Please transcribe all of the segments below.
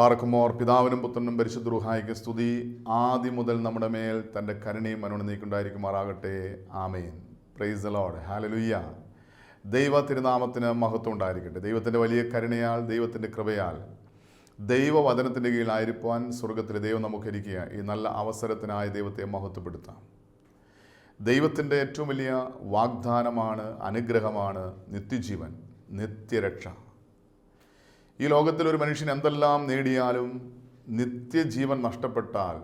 ബാറക്കുമോർ പിതാവിനും പുത്രനും പരിശുദ്ധ റുഹായിക്ക് സ്തുതി. ആദ്യം മുതൽ നമ്മുടെ മേൽ തന്റെ കരുണയും അനുണനീക്കുണ്ടായിരിക്കുമാറാകട്ടെ ആമേൻ. പ്രൈസ് ദ ലോഡ് ഹാലലുയ്യ ദൈവ തിരുനാമത്തിന് മഹത്വം ഉണ്ടായിരിക്കട്ടെ. ദൈവത്തിന്റെ വലിയ കരുണയാൽ ദൈവത്തിന്റെ കൃപയാൽ ദൈവവചനത്തിന്റെ കീഴിലായിരിക്കാൻ സ്വർഗത്തിലെ ദൈവം നമുക്കിരിക്കുക. ഈ നല്ല അവസരത്തിനായി ദൈവത്തെ മഹത്വപ്പെടുത്താം. ദൈവത്തിന്റെ ഏറ്റവും വലിയ വാഗ്ദാനമാണ് അനുഗ്രഹമാണ് നിത്യജീവൻ നിത്യരക്ഷ. ഈ ലോകത്തിൽ ഒരു മനുഷ്യൻ എന്തെല്ലാം നേടിയാലും നിത്യജീവൻ നഷ്ടപ്പെട്ടാൽ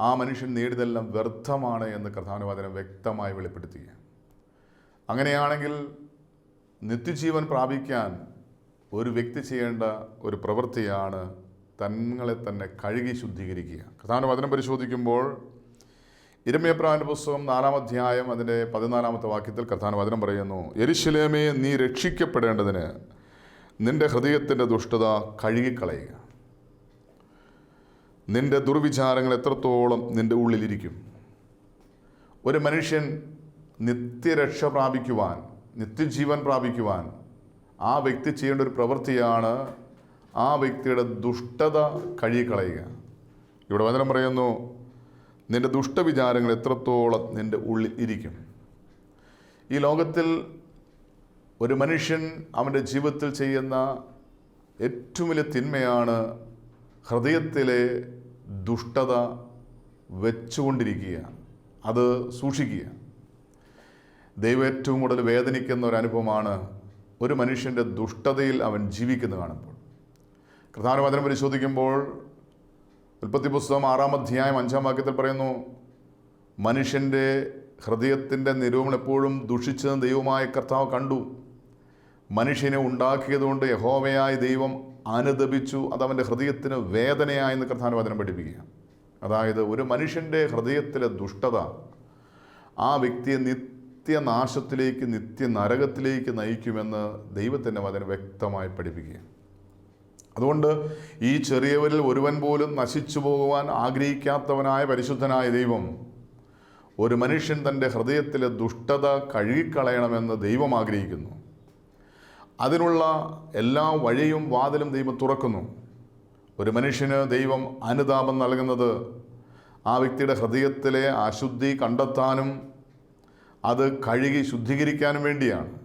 ആ മനുഷ്യൻ നേടിയതെല്ലാം വ്യർത്ഥമാണ് എന്ന് കഥാനുവാദനം വ്യക്തമായി വെളിപ്പെടുത്തുകയാണ്. അങ്ങനെയാണെങ്കിൽ നിത്യജീവൻ പ്രാപിക്കാൻ ഒരു വ്യക്തി ചെയ്യേണ്ട ഒരു പ്രവൃത്തിയാണ് തങ്ങളെ തന്നെ കഴുകി ശുദ്ധീകരിക്കുക. കഥാനുവാദനം പരിശോധിക്കുമ്പോൾ ഇരമയപ്രാവിന്റെ പുസ്തകം നാലാം അധ്യായം അതിന്റെ പതിനാലാമത്തെ വാക്യത്തിൽ കഥാനുവാദനം പറയുന്നു എരിശിലേമേ നീ രക്ഷിക്കപ്പെടേണ്ടതിന് നിന്റെ ഹൃദയത്തിന്റെ ദുഷ്ടത കഴുകിക്കളയുക. നിന്റെ ദുർവിചാരങ്ങൾ എത്രത്തോളം നിന്റെ ഉള്ളിലിരിക്കും. ഒരു മനുഷ്യൻ നിത്യരക്ഷ പ്രാപിക്കുവാൻ നിത്യജീവൻ പ്രാപിക്കുവാൻ ആ വ്യക്തി ചെയ്യേണ്ട ഒരു പ്രവൃത്തിയാണ് ആ വ്യക്തിയുടെ ദുഷ്ടത കഴുകിക്കളയുക. ഇവിടെ വചനം പറയുന്നു നിന്റെ ദുഷ്ടവിചാരങ്ങൾ എത്രത്തോളം നിന്റെ ഉള്ളിൽ ഇരിക്കും. ഈ ലോകത്തിൽ ഒരു മനുഷ്യൻ അവന്റെ ജീവിതത്തിൽ ചെയ്യുന്ന ഏറ്റവും വലിയ തിന്മയാണ് ഹൃദയത്തിലെ ദുഷ്ടത വെച്ചുകൊണ്ടിരിക്കുക അത് സൂക്ഷിക്കുക. ദൈവം ഏറ്റവും കൂടുതൽ വേദനിക്കുന്ന ഒരു അനുഭവമാണ് ഒരു മനുഷ്യന്റെ ദുഷ്ടതയിൽ അവൻ ജീവിക്കുന്നത് കാണുമ്പോൾ. പ്രധാനവചനം പരിശോധിക്കുമ്പോൾ ഉൽപ്പത്തി പുസ്തകം ആറാം അധ്യായം അഞ്ചാം വാക്യത്തിൽ പറയുന്നു മനുഷ്യന്റെ ഹൃദയത്തിന്റെ നിരൂപണം എപ്പോഴും ദുഷിച്ചത് ദൈവമായ കർത്താവ് കണ്ടു. മനുഷ്യനെ ഉണ്ടാക്കിയതുകൊണ്ട് യഹോവയായ ദൈവം അനുദപിച്ചു അത് അവന്റെ ഹൃദയത്തിന് വേദനയായെന്ന് കർത്താനുവാദനം പഠിപ്പിക്കുക. അതായത് ഒരു മനുഷ്യന്റെ ഹൃദയത്തിലെ ദുഷ്ടത ആ വ്യക്തിയെ നിത്യനാശത്തിലേക്ക് നിത്യനരകത്തിലേക്ക് നയിക്കുമെന്ന് ദൈവത്തിന്റെ വചനം വ്യക്തമായി പഠിപ്പിക്കുക. അതുകൊണ്ട് ഈ ചെറിയവരിൽ ഒരുവൻ പോലും നശിച്ചു പോകുവാൻ ആഗ്രഹിക്കാത്തവനായ പരിശുദ്ധനായ ദൈവം ഒരു മനുഷ്യൻ തന്റെ ഹൃദയത്തിലെ ദുഷ്ടത കഴുകിക്കളയണമെന്ന് ദൈവം ആഗ്രഹിക്കുന്നു. അതിനുള്ള എല്ലാ വഴിയും വാതിലും ദൈവം തുറക്കുന്നു. ഒരു മനുഷ്യന് ദൈവം അനുതാപം നൽകുന്നത് ആ വ്യക്തിയുടെ ഹൃദയത്തിലെ അശുദ്ധി കണ്ടെത്താനും അത് കഴുകി ശുദ്ധീകരിക്കാനും വേണ്ടിയാണ്.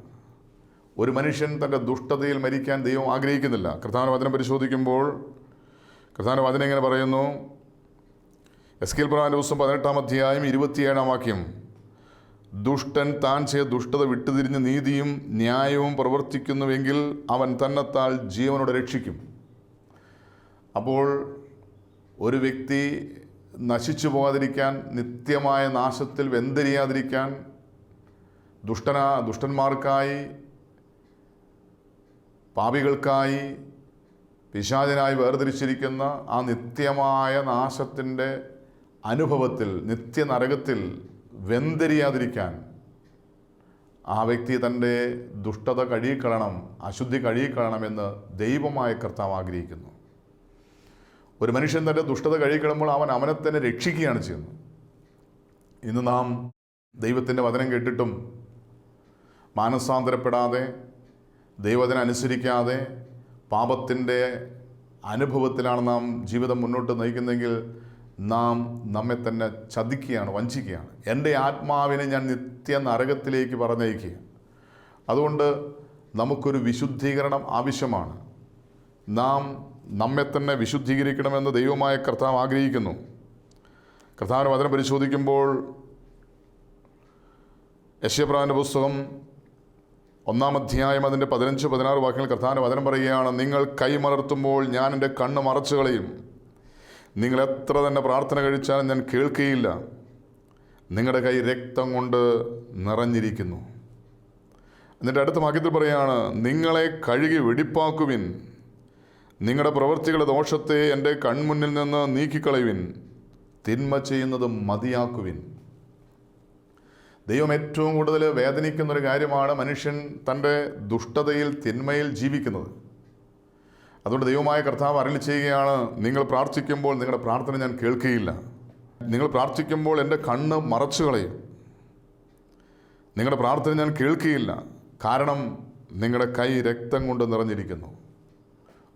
ഒരു മനുഷ്യൻ തന്റെ ദുഷ്ടതയിൽ മരിക്കാൻ ദൈവം ആഗ്രഹിക്കുന്നില്ല. കർത്താന വചനം പരിശോധിക്കുമ്പോൾ കർത്താന വചനം ഇങ്ങനെ പറയുന്നു. എസ് കെൽ പ്രാൻ ദിവസം പതിനെട്ടാം അധ്യായം ഇരുപത്തിയേഴാം വാക്യം. ദുഷ്ടൻ താൻ ചെയ്ത ദുഷ്ടത വിട്ടുതിരിഞ്ഞ് നീതിയും ന്യായവും പ്രവർത്തിക്കുന്നുവെങ്കിൽ അവൻ തന്നെത്താൽ ജീവനോടെ രക്ഷിക്കും. അപ്പോൾ ഒരു വ്യക്തി നശിച്ചു പോകാതിരിക്കാൻ നിത്യമായ നാശത്തിൽ വെന്തരിയാതിരിക്കാൻ ദുഷ്ടനാ ദുഷ്ടന്മാർക്കായി പാപികൾക്കായി പിശാചനായി വേർതിരിച്ചിരിക്കുന്ന ആ നിത്യമായ നാശത്തിന്റെ അനുഭവത്തിൽ നിത്യനരകത്തിൽ വെന്തരിയാതിരിക്കാൻ ആ വ്യക്തി തന്റെ ദുഷ്ടത കഴുകിക്കളണം അശുദ്ധി കഴുകിക്കളണമെന്ന് ദൈവമായ കർത്താവ് ആഗ്രഹിക്കുന്നു. ഒരു മനുഷ്യൻ തന്റെ ദുഷ്ടത കഴുകിക്കളയുമ്പോൾ അവൻ അവനെ തന്നെ രക്ഷിക്കുകയാണ് ചെയ്യുന്നത്. ഇന്ന് നാം ദൈവത്തിന്റെ വചനം കേട്ടിട്ടും മാനസാന്തരപ്പെടാതെ ദൈവത്തിനെ അനുസരിക്കാതെ പാപത്തിന്റെ അനുഭവത്തിലാണ് നാം ജീവിതം മുന്നോട്ട് നയിക്കുന്നതെങ്കിൽ നാം നമ്മെ തന്നെ ചതിക്കുകയാണ് വഞ്ചിക്കുകയാണ്. എന്റെ ആത്മാവിനെ ഞാൻ നിത്യ നരകത്തിലേക്ക് പറഞ്ഞയക്കുക അതുകൊണ്ട് നമുക്കൊരു വിശുദ്ധീകരണം ആവശ്യമാണ്. നാം നമ്മെ തന്നെ വിശുദ്ധീകരിക്കണമെന്ന് ദൈവമായ കർത്താവ് ആഗ്രഹിക്കുന്നു. കർത്താവിന് വചനം പരിശോധിക്കുമ്പോൾ യശ്യപ്രാവിന്റെ പുസ്തകം ഒന്നാം അധ്യായം അതിന്റെ പതിനഞ്ച് പതിനാറ് വാക്യങ്ങൾ കർത്താവിന്റെ വചനം പറയുകയാണ് നിങ്ങൾ കൈമലർത്തുമ്പോൾ ഞാൻ എന്റെ കണ്ണ് മറച്ചു കളയും നിങ്ങൾ എത്ര തന്നെ പ്രാർത്ഥന കഴിച്ചാലും ഞാൻ കേൾക്കുകയില്ല. നിങ്ങളുടെ കൈ രക്തം കൊണ്ട് നിറഞ്ഞിരിക്കുന്നു. എന്നിട്ട് അടുത്ത വാക്യത്തിൽ പറയുകയാണ് നിങ്ങളെ കഴുകി വെടിപ്പാക്കുവിൻ. നിങ്ങളുടെ പ്രവൃത്തികളുടെ ദോഷത്തെ എന്റെ കൺമുന്നിൽ നിന്ന് നീക്കിക്കളയുവിൻ. തിന്മ ചെയ്യുന്നത് മതിയാക്കുവിൻ. ദൈവം ഏറ്റവും കൂടുതൽ വേദനിക്കുന്ന ഒരു കാര്യമാണ് മനുഷ്യൻ തന്റെ ദുഷ്ടതയിൽ തിന്മയിൽ ജീവിക്കുന്നത്. അതുകൊണ്ട് ദൈവമായ കർത്താവ് അരളി ചെയ്യുകയാണ്. നിങ്ങൾ പ്രാർത്ഥിക്കുമ്പോൾ നിങ്ങളുടെ പ്രാർത്ഥന ഞാൻ കേൾക്കുകയില്ല. നിങ്ങൾ പ്രാർത്ഥിക്കുമ്പോൾ എന്റെ കണ്ണ് മറച്ചു കളയും. നിങ്ങളുടെ പ്രാർത്ഥന ഞാൻ കേൾക്കുകയില്ല. കാരണം നിങ്ങളുടെ കൈ രക്തം കൊണ്ട് നിറഞ്ഞിരിക്കുന്നു.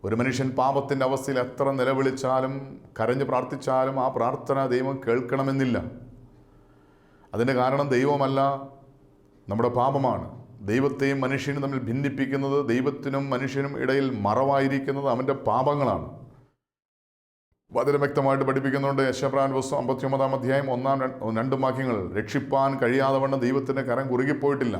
ഒരു മനുഷ്യൻ പാപത്തിന്റെ അവസ്ഥയിൽ എത്ര നിലവിളിച്ചാലും കരഞ്ഞ് പ്രാർത്ഥിച്ചാലും ആ പ്രാർത്ഥന ദൈവം കേൾക്കണമെന്നില്ല. അതിന്റെ കാരണം ദൈവമല്ല നമ്മുടെ പാപമാണ്. ദൈവത്തെയും മനുഷ്യനും തമ്മിൽ ഭിന്നിപ്പിക്കുന്നത് ദൈവത്തിനും മനുഷ്യനും ഇടയിൽ മറവായിരിക്കുന്നത് അവന്റെ പാപങ്ങളാണ്. വളരെ വ്യക്തമായിട്ട് പഠിപ്പിക്കുന്നുണ്ട്. യശപ്രാൻ പുസ്തകം അമ്പത്തി ഒമ്പതാം അധ്യായം ഒന്നാം രണ്ട് വാക്യങ്ങൾ. രക്ഷിപ്പാൻ കഴിയാതെ വണ്ണം ദൈവത്തിന്റെ കരം കുറുകിപ്പോയിട്ടില്ല.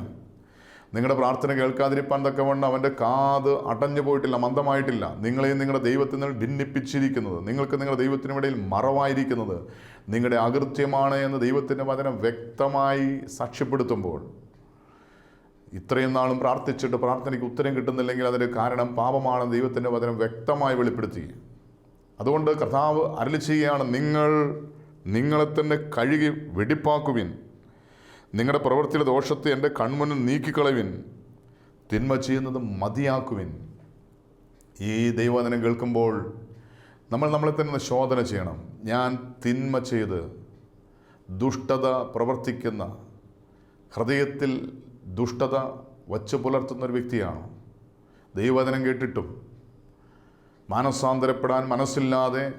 നിങ്ങളുടെ പ്രാർത്ഥന കേൾക്കാതിരിപ്പാൻ തക്കവണ്ണം അവന്റെ കാത് അടഞ്ഞു പോയിട്ടില്ല മന്ദമായിട്ടില്ല. നിങ്ങളെയും നിങ്ങളുടെ ദൈവത്തിൽ നിന്ന് ഭിന്നിപ്പിച്ചിരിക്കുന്നത് നിങ്ങൾക്ക് നിങ്ങളുടെ ദൈവത്തിനുമിടയിൽ മറവായിരിക്കുന്നത് നിങ്ങളുടെ അകൃത്യമാണ് എന്ന് ദൈവത്തിന്റെ വചനം വ്യക്തമായി സാക്ഷ്യപ്പെടുത്തുമ്പോൾ ഇത്രയും നാളും പ്രാർത്ഥിച്ചിട്ട് പ്രാർത്ഥനയ്ക്ക് ഉത്തരം കിട്ടുന്നില്ലെങ്കിൽ അതിന് കാരണം പാപമാണ് ദൈവത്തിന്റെ വചനം വ്യക്തമായി വെളിപ്പെടുത്തി അതുകൊണ്ട് കർത്താവ് അരളി ചെയ്യുകയാണ് നിങ്ങൾ നിങ്ങളെ തന്നെ കഴുകി വെടിപ്പാക്കുവിൻ. നിങ്ങളുടെ പ്രവൃത്തിയിലെ ദോഷത്തെ എന്റെ കൺമുന്നിൽ നീക്കിക്കളവിൻ. തിന്മ ചെയ്യുന്നത് മതിയാക്കുവിൻ. ഈ ദൈവവചനം കേൾക്കുമ്പോൾ നമ്മൾ നമ്മളെ തന്നെ ശോധന ചെയ്യണം. ഞാൻ തിന്മ ചെയ്ത് ദുഷ്ടത പ്രവർത്തിക്കുന്ന ഹൃദയത്തിൽ ദുഷ്ടത വച്ചു പുലർത്തുന്ന ഒരു വ്യക്തിയാണോ. ദൈവവചനം കേട്ടിട്ടും മാനസാന്തരപ്പെടാൻ മനസ്സില്ലാതെ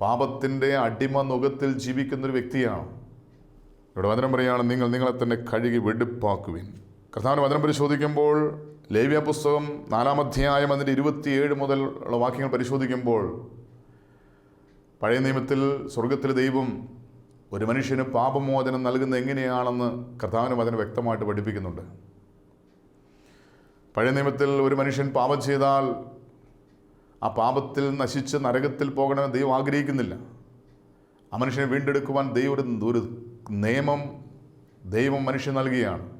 പാപത്തിന്റെ അടിമ നുഖത്തിൽ ജീവിക്കുന്നൊരു വ്യക്തിയാണ്. ഇവിടെ വചനം പറയുകയാണ് നിങ്ങൾ നിങ്ങളെ തന്നെ കഴുകി വെടുപ്പാക്കുവിൻ. കർത്താവിന് വചനം പരിശോധിക്കുമ്പോൾ ലേവ്യ പുസ്തകം നാലാമധ്യായം അതിന്റെ ഇരുപത്തിയേഴ് മുതൽ ഉള്ള വാക്യങ്ങൾ പരിശോധിക്കുമ്പോൾ പഴയ നിയമത്തിൽ സ്വർഗത്തിലെ ദൈവം ഒരു മനുഷ്യന് പാപമോചനം നൽകുന്നത് എങ്ങനെയാണെന്ന് കർത്താവിനും അതിനെ വ്യക്തമായിട്ട് പഠിപ്പിക്കുന്നുണ്ട്. പഴയ നിയമത്തിൽ ഒരു മനുഷ്യൻ പാപം ചെയ്താൽ ആ പാപത്തിൽ നശിച്ച് നരകത്തിൽ പോകണമെന്ന് ദൈവം ആഗ്രഹിക്കുന്നില്ല. ആ മനുഷ്യനെ വീണ്ടെടുക്കുവാൻ ദൈവം ഒരു നിയമം ദൈവം മനുഷ്യൻ നൽകുകയാണ്.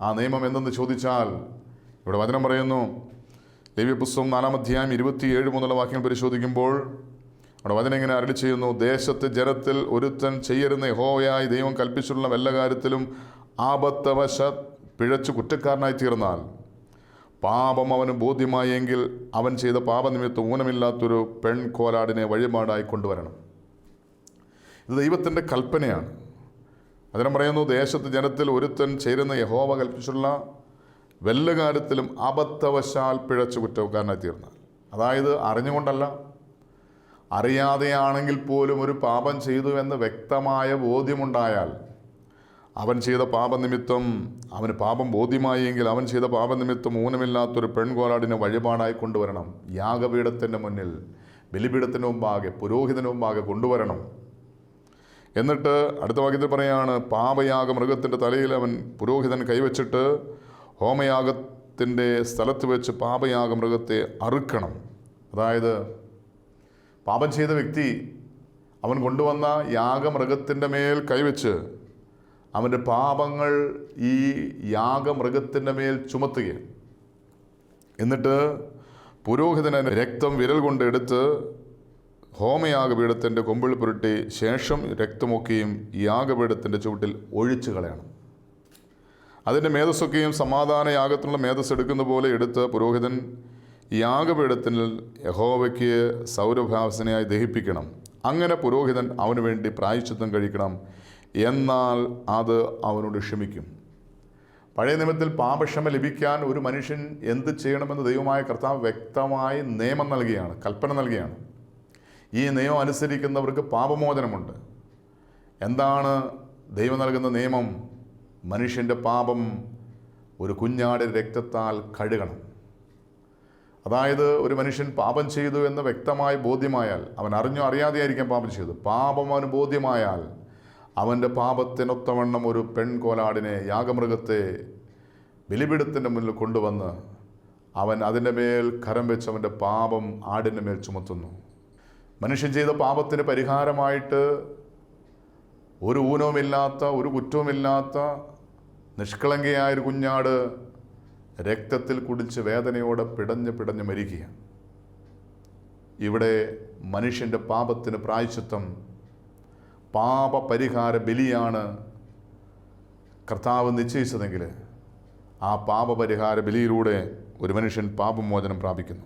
ആ നിയമം എന്തെന്ന് ചോദിച്ചാൽ ഇവിടെ വചനം പറയുന്നു ലേവ്യ പുസ്തകം നാലാം അധ്യായം ഇരുപത്തിയേഴ് മുതലുള്ള വാക്യങ്ങൾ പരിശോധിക്കുമ്പോൾ അവിടെ വചനം ഇങ്ങനെ അരളി ചെയ്യുന്നു ദേശത്ത് ജനത്തിൽ ഒരുത്തൻ ചെയ്യരുന്ന യഹോവയായി ദൈവം കൽപ്പിച്ചിട്ടുള്ള വല്ല കാര്യത്തിലും ആപത്തവശ പിഴച്ചു കുറ്റക്കാരനായി തീർന്നാൽ പാപം അവന് ബോധ്യമായെങ്കിൽ അവൻ ചെയ്ത പാപനിമിത്തം ഊനമില്ലാത്തൊരു പെൺകോലാടിനെ വഴിപാടായി കൊണ്ടുവരണം. ഇത് ദൈവത്തിന്റെ കൽപ്പനയാണ്. അതിനെ പറയുന്നു ദേശത്ത് ജനത്തിൽ ഒരുത്തൻ ചേരുന്ന യഹോവ കൽപ്പിച്ചുള്ള വല്ല കാര്യത്തിലും അബദ്ധവശാൽ പിഴച്ചു കുറ്റക്കാരനായി തീർന്നാൽ. അതായത് അറിഞ്ഞുകൊണ്ടല്ല അറിയാതെയാണെങ്കിൽ പോലും ഒരു പാപം ചെയ്തു എന്ന് വ്യക്തമായ ബോധ്യമുണ്ടായാൽ അവൻ ചെയ്ത പാപനിമിത്തം അവന് പാപം ബോധ്യമായെങ്കിൽ അവൻ ചെയ്ത പാപനിമിത്തം ഊനമില്ലാത്തൊരു പെൺകോലാടിനെ വഴിപാടായി കൊണ്ടുവരണം. യാഗപീഠത്തിന്റെ മുന്നിൽ ബലിപീഠത്തിന് മുമ്പാകെ പുരോഹിതന് മുമ്പാകെ കൊണ്ടുവരണം. എന്നിട്ട് അടുത്ത വാക്യത്തിൽ പറയാണ് പാപയാഗ മൃഗത്തിന്റെ തലയിൽ അവൻ പുരോഹിതൻ കൈവച്ചിട്ട് ഹോമയാഗത്തിന്റെ സ്ഥലത്ത് വെച്ച് പാപയാഗ മൃഗത്തെ അറുക്കണം. അതായത് പാപം ചെയ്ത വ്യക്തി അവൻ കൊണ്ടുവന്ന യാഗമൃഗത്തിന്റെ മേൽ കൈവച്ച് അവന്റെ പാപങ്ങൾ ഈ യാഗമൃഗത്തിന്റെ മേൽ ചുമത്തുകയാണ്. എന്നിട്ട് പുരോഹിതൻ രക്തം വിരൽ കൊണ്ട് എടുത്ത് ഹോമയാഗപീഠത്തിന്റെ കൊമ്പിൾ പുരട്ടി ശേഷം രക്തമൊക്കെയും യാഗപീഠത്തിന്റെ ചുവട്ടിൽ ഒഴിച്ചു കളയണം. അതിന്റെ മേധസ്സൊക്കെയും സമാധാന യാഗത്തിനുള്ള മേധസ് എടുക്കുന്ന പോലെ എടുത്ത് പുരോഹിതൻ യാഗപീഠത്തിൽ യഹോവയ്ക്ക് സൗരഭാസനയായി ദഹിപ്പിക്കണം. അങ്ങനെ പുരോഹിതൻ അവന് വേണ്ടി പ്രായശ്ചിത്തം കഴിക്കണം. എന്നാൽ അത് അവനോട് ക്ഷമിക്കും. പഴയ നിയമത്തിൽ പാപക്ഷമ ലഭിക്കാൻ ഒരു മനുഷ്യൻ എന്ത് ചെയ്യണമെന്ന് ദൈവമായ കർത്താവ് വ്യക്തമായി നിയമം നൽകുകയാണ് കൽപ്പന നൽകുകയാണ് ഈ നിയമം അനുസരിക്കുന്നവർക്ക് പാപമോചനമുണ്ട്. എന്താണ് ദൈവം നൽകുന്ന നിയമം? മനുഷ്യന്റെ പാപം ഒരു കുഞ്ഞാടി രക്തത്താൽ കഴുകണം. അതായത് ഒരു മനുഷ്യൻ പാപം ചെയ്തു എന്ന് വ്യക്തമായി ബോധ്യമായാൽ അവൻ അറിഞ്ഞോ അറിയാതെയായിരിക്കാം പാപം ചെയ്തത്. പാപം അവന് ബോധ്യമായാൽ അവന്റെ പാപത്തിനൊത്തവണ്ണം ഒരു പെൺകോലാടിനെ യാഗമൃഗത്തെ ബലിപീഠത്തിന്റെ മുന്നിൽ കൊണ്ടുവന്ന് അവൻ അതിന്റെ മേൽ കരം വെച്ച് അവന്റെ പാപം ആടിന്റെ മേൽ ചുമത്തുന്നു. മനുഷ്യൻ ചെയ്ത പാപത്തിന് പരിഹാരമായിട്ട് ഒരു ഊനവുമില്ലാത്ത ഒരു കുറ്റവുമില്ലാത്ത നിഷ്കളങ്കയായൊരു കുഞ്ഞാട് രക്തത്തിൽ കുടിച്ച് വേദനയോടെ പിടഞ്ഞ് പിടഞ്ഞ് മരിക്കുക ഇവിടെ മനുഷ്യന്റെ പാപത്തിന് പ്രായശ്ചിത്തം പാപപരിഹാര ബലിയാണ് കർത്താവ് നിശ്ചയിച്ചതെങ്കിൽ ആ പാപപരിഹാര ബലിയിലൂടെ ഒരു മനുഷ്യൻ പാപമോചനം പ്രാപിക്കുന്നു.